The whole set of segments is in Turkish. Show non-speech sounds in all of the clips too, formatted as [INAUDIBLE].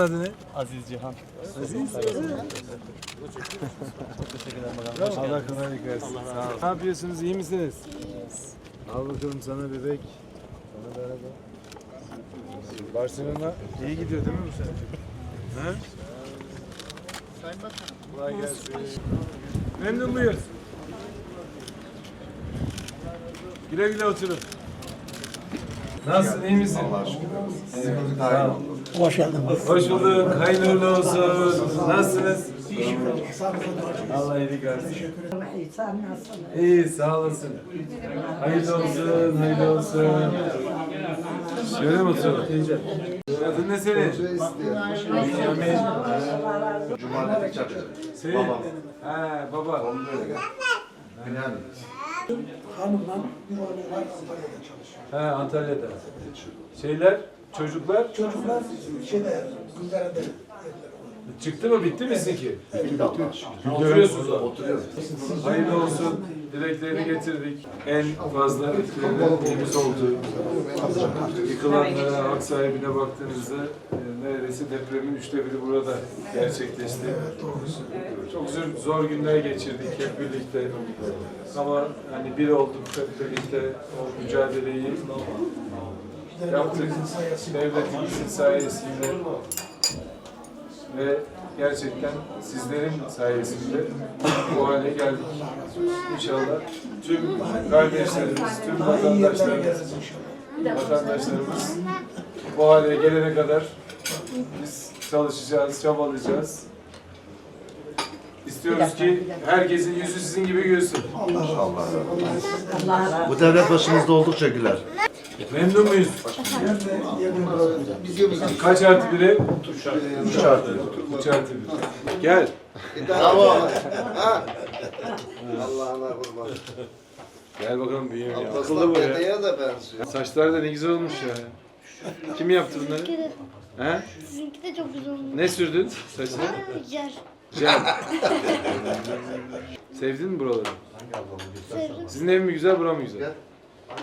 Adı ne? Aziz Cihan. Aziz. Çok teşekkürler bakalım. Allah kolaylık versin. Sağ olun. Ne yapıyorsunuz? İyi misiniz? Al bakalım sana bebek. Sana da araba. Barcelona iyi gidiyor değil mi bu sene? He? Sayın Bakanım. Kolay gelsin. Memnun muyuz? Güle güle oturun. Nasılsın? iyi misin? Allah'a şükür. Olsun. Hoş geldiniz. Hoş bulduk. Hayırlı uğurlu olsun. Nasılsınız? Allah iyilik versin. Sen nasılsın? İyi, sağ olasın. Hayırlı olsun, hayırlı olsun. Şöyle mi oturalım? Adın ne senin? Bünyamin. Cumartesi çakacak. Senin? Babam. He, baba. Onun böyle gel. Bünyamin. Hanımla bir oğlu var Antalya'da çalışıyor. He, Antalya'da. Şeyler, çocuklar Çocuklar şeyde, Kızlara'da. Çıktı mı, bitti mi sizinki? Oturuyorsunuz orada. Oturuyoruz. Hayırlı olsun. Dileklerini getirdik. En fazla etkilendiğimiz oldu. Yıkılanlara, hak sahibine baktığınızda e, neredeyse depremin üçte biri burada gerçekleşti. Çok zor, zor günler geçirdik hep birlikte. Ama hani bir olduk hep birlikte o mücadeleyi yaptık. Devletimizin sayesinde ve gerçekten sizlerin sayesinde bu hale geldik. İnşallah tüm kardeşlerimiz, tüm vatandaşlarımız, vatandaşlarımız bu hale gelene kadar biz çalışacağız, çabalayacağız. İstiyoruz ki herkesin yüzü sizin gibi gülsün. Allah razı olsun. Bu devlet başımızda oldukça güler. Memnun muyuz? Kaç artı biri? Üç artı. Üç artı bir. Gel. Bravo. Allah'ına kurban. Gel bakalım büyüğüm ya. Akıllı bu ya. De benziyor. Saçlar da ne güzel olmuş ya. Kim yaptı bunları? He? Sizinki de çok güzel olmuş. Ne sürdün saçına? Yer. Jel. [LAUGHS] Sevdin mi buraları? Sevdim. Sizin ev mi güzel, bura mı güzel?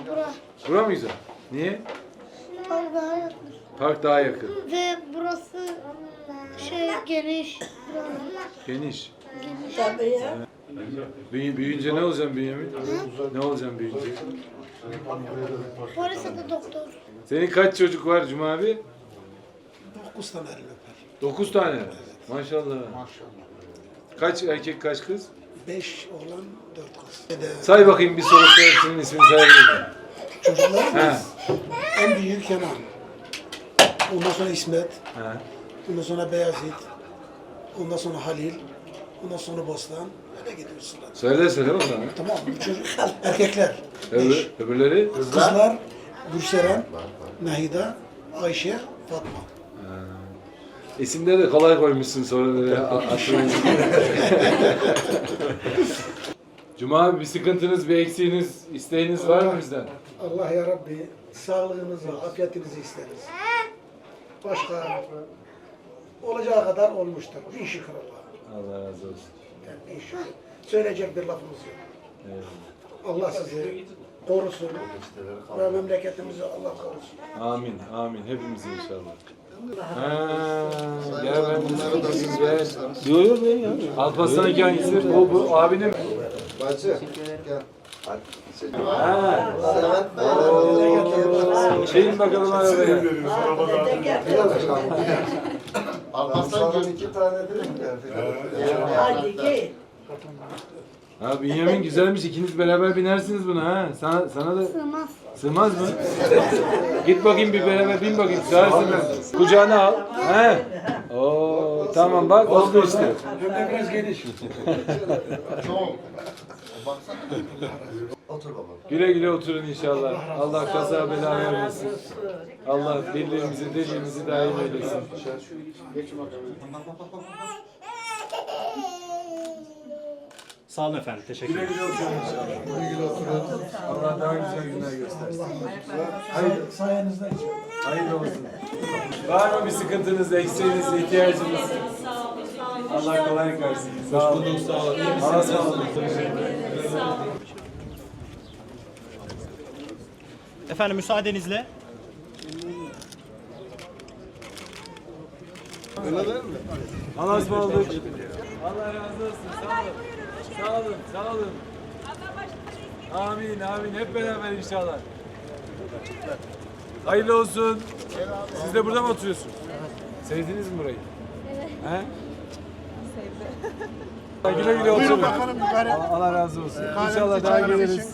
Bura. Bura mı güzel? Niye? Park daha yakın. Park daha yakın. Ve burası şey geniş. Geniş. Tabii ya. Büyü, büyüyünce ne olacaksın Bünyamin? Ne olacaksın büyüyünce? Polis adı doktor. Senin kaç çocuk var Cuma abi? Dokuz tane. Dokuz tane. Maşallah. Kaç erkek kaç kız? Beş oğlan, dört kız. Say bakayım bir solukta hepsinin ismini sayabilirim. çocuklar He. en büyük Kenan. Ondan sonra İsmet. He. Ondan sonra Beyazıt. Ondan sonra Halil. Ondan sonra Bostan. Öyle gidiyorsun. Söyle söyle bakalım. Tamam. Bu çocuk erkekler. Öbür, öbürleri? Kızlar Gülseren, Nahida, Ayşe, Fatma. İsimleri de kolay koymuşsun sonra böyle a- aklına. [LAUGHS] Cuma abi bir sıkıntınız, bir eksiğiniz, isteğiniz var mı bizden? Allah ya Rabbi sağlığınızı, afiyetinizi isteriz. Başka olacağı kadar olmuştur. Bin şükür Allah'a. Allah razı olsun. Yani bin şükür. Söyleyecek bir lafımız yok. Allah sizi korusun ve memleketimizi Allah korusun. Amin, amin. Hepimiz inşallah. Ha, gel ben bunları da siz ver. Yok yok ben ya. Alparslan iki hangisi? Bu, bu abinin? Bacı. Gel. Ha. Oo, Şeyin bakalım arabaya. Alparslan iki tane değil mi? Hadi gel. Ha Bünyamin güzelmiş. İkiniz beraber binersiniz buna ha. Sana, sana da Sığmaz. sığmaz mı? Git bakayım bir beraber bin bakayım. Sığar sığmaz. Kucağına al. He. Oo, tamam bak oldu işte. Biraz geniş. Otur baba. Güle güle oturun inşallah. Allah kaza bela vermesin. Allah birliğimizi, dirliğimizi daim eylesin. Sağ olun efendim. Teşekkür ederim. Allah daha güzel günler göstersin. Hayır, Sayenizde hayırlı olsun. Var mı bir sıkıntınız, eksiğiniz, ihtiyacınız? Allah kolaylık versin. Sağ olun. Sağ olun. İyi misiniz? Sağ olun. Efendim müsaadenizle. Allah'a ısmarladık. Allah razı olsun. Sağ olun. Sağ olun. Sağ olun. Amin. Amin. Hep beraber inşallah. Hayırlı olsun. Siz de burada mı oturuyorsunuz? Sevdiniz mi burayı? Evet. He? Sevdim. Güle güle oturun. Allah, Allah razı olsun. İnşallah daha geliriz.